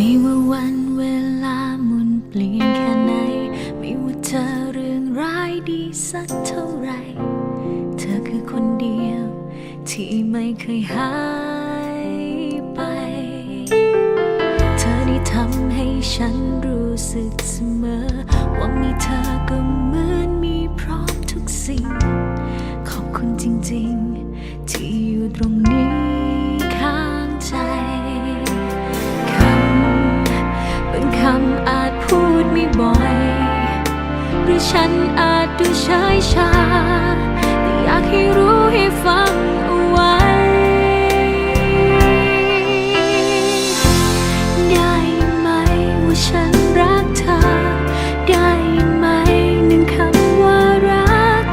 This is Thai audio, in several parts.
ไม่ว่าวันเวลาหมุนเปลี่ยนแค่ไหน ไม่ว่าเธอเรื่องร้ายดีสักเท่าไหรเธอคือคนเดียว ที่ไม่เคยหายไป เธอได้ทำให้ฉันรู้สึกเสมอ ว่ามีเธอก็เหมือนมีพร้อมทุกสิ่ง ขอบคุณจริงๆ ที่อยู่ตรงนี้ หรือฉันอาจดูเฉยชา แต่อยากให้รู้ให้ฟังเอาไว้ ได้ไหมว่าฉันรักเธอ ได้ไหมหนึ่งคำว่ารัก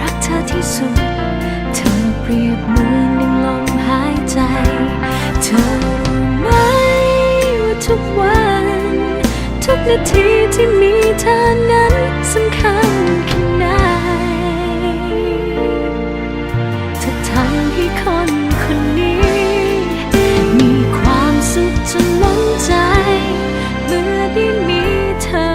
รักเธอที่สุด เธอเปรียบเหมือนหนึ่งลมหายใจ เธอรู้ไหมว่าทุกวัน นาทีที่มีเธอนั้นสำคัญแค่ไหนเธอทำให้คนคนนี้ มีความสุขจนล้นใจ เมื่อได้มีเธอ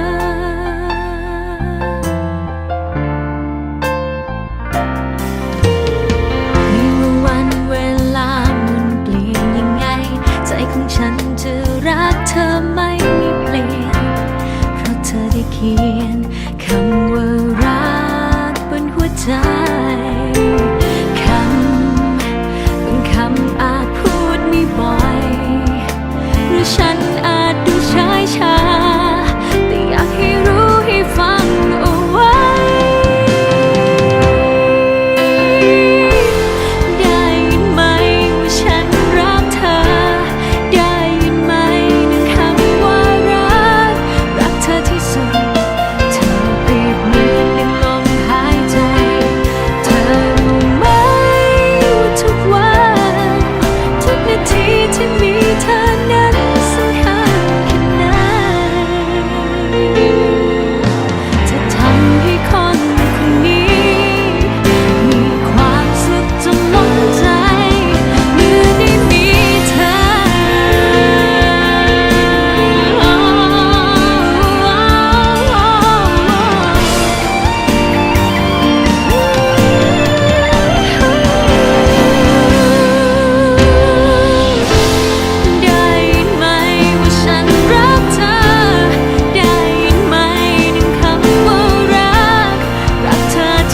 ไม่ว่าวันเวลามันเปลี่ยนยังไง ใจของฉันจะรักเธอไหม เขียนคำว่ารักบนหัวใจคำเป็นคำอาจพูดไม่บ่อยหรือฉัน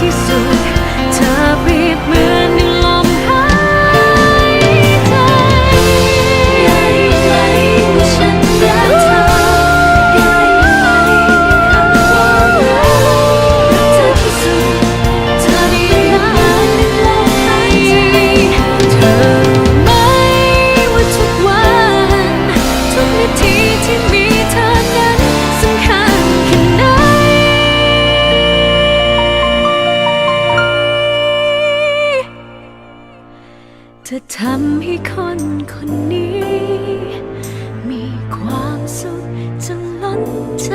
see soon. จะทำให้คนคนนี้ มีความสุขจนล้นใจ